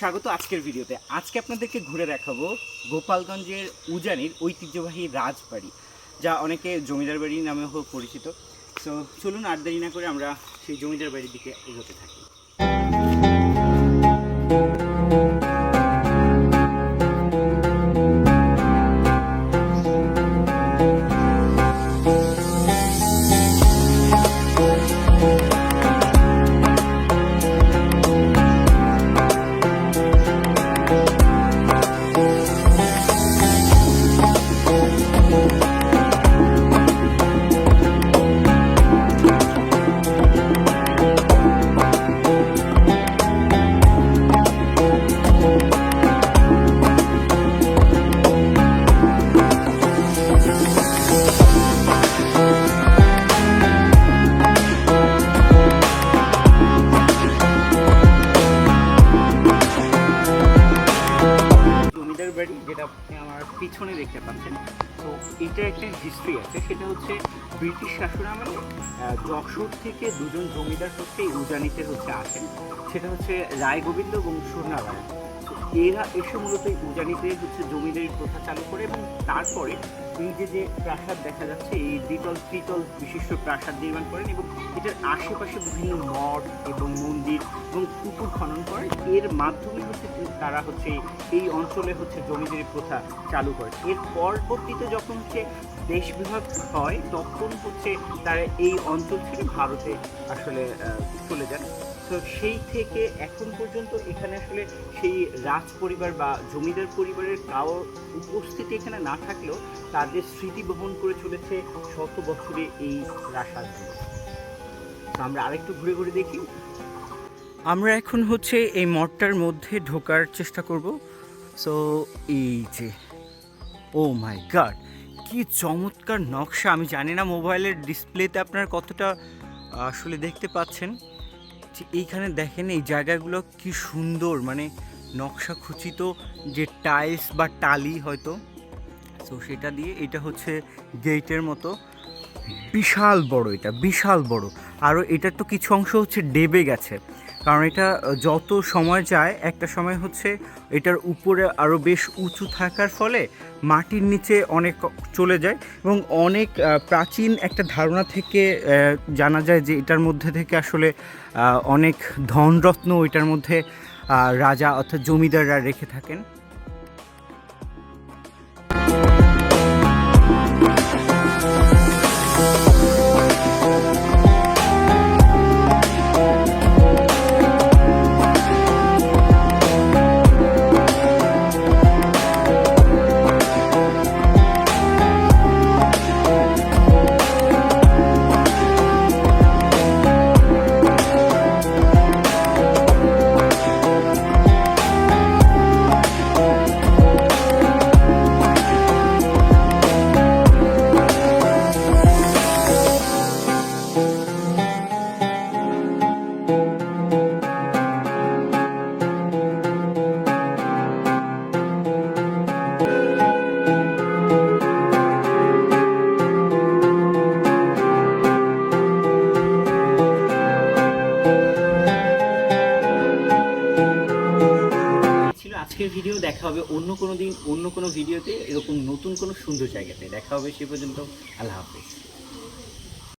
স্বাগত আজকের ভিডিওতে। আজকে আপনাদেরকে ঘুরে দেখাবো গোপালগঞ্জের উজানির ঐতিহ্যবাহী রাজবাড়ি, যা অনেকে জমিদার বাড়ি নামেও পরিচিত। সো চলুন আর দেরি না করে আমরা সেই জমিদার বাড়ির দিকে এগোতে থাকি। যেটা আমার পিছনে দেখতে পাচ্ছেন, তো এটার একটা হিস্ট্রি আছে, সেটা হচ্ছে ব্রিটিশ শাসন আমলে যশোর থেকে দুজন জমিদার হচ্ছে এই উজানিতে হচ্ছে আসেন, সেটা হচ্ছে রায় গোবিন্দ এবং সুরনারায়ণ। তো এরা এসে মূলত এই উজানিতে হচ্ছে জমিদারি প্রথা চালু করে এবং তারপরে এই যে যে প্রাসাদ দেখা যাচ্ছে, এই দ্বিতল, ত্রিতল বিশিষ্ট প্রাসাদ নির্মাণ করেন এবং এটার আশেপাশে বিভিন্ন মঠ এবং মন্দির এবং পুকুর খনন করে। এর মাধ্যমে হচ্ছে তারা হচ্ছে এই অঞ্চলে হচ্ছে জমিদারি প্রথা চালু করে। এর পরবর্তীতে যখন হচ্ছে দেশ বিভাগ হয়, তখন হচ্ছে তারা এই অঞ্চল ছেড়ে ভারতে আসলে চলে যান। তো সেই থেকে এখন পর্যন্ত এখানে আসলে সেই রাজ পরিবার বা জমিদার পরিবারের কারও উপস্থিতি এখানে না থাকলেও তাদের স্মৃতি বহন করে চলেছে শত বছরে এই প্রাসাদ তো আমরা আরেকটু ঘুরে ঘুরে দেখি। আমরা এখন হচ্ছে এই মঠটার মধ্যে ঢোকার চেষ্টা করব। সো এই যে ও মাই গড কি চমৎকার নকশা। আমি জানি না মোবাইলের ডিসপ্লেতে আপনার কতটা আসলে দেখতে পাচ্ছেন। যে এইখানে দেখেন এই জায়গাগুলো কি সুন্দর মানে নকশা খচিত যে টাইলস বা টালি হয়তো। তো সেটা দিয়ে এটা হচ্ছে গেটের মতো। বিশাল বড় এটা, বিশাল বড়। আরও এটার তো কিছু অংশ হচ্ছে ডেবে গেছে। কারণ এটা যত সময় যায়, একটা সময় হচ্ছে এটার উপরে আরও বেশ উঁচু থাকার ফলে মাটির নিচে অনেক চলে যায় এবং অনেক প্রাচীন একটা ধারণা থেকে জানা যায় যে এটার মধ্যে থেকে আসলে অনেক ধনরত্ন এটার মধ্যে রাজা অর্থাৎ জমিদাররা রেখে থাকেন। আজকের ভিডিও দেখা হবে অন্য কোনো দিন, অন্য কোনো ভিডিওতে এরকম নতুন কোনো সুন্দর জায়গাতে। দেখা হবে সে পর্যন্ত, আল্লাহ হাফিজ।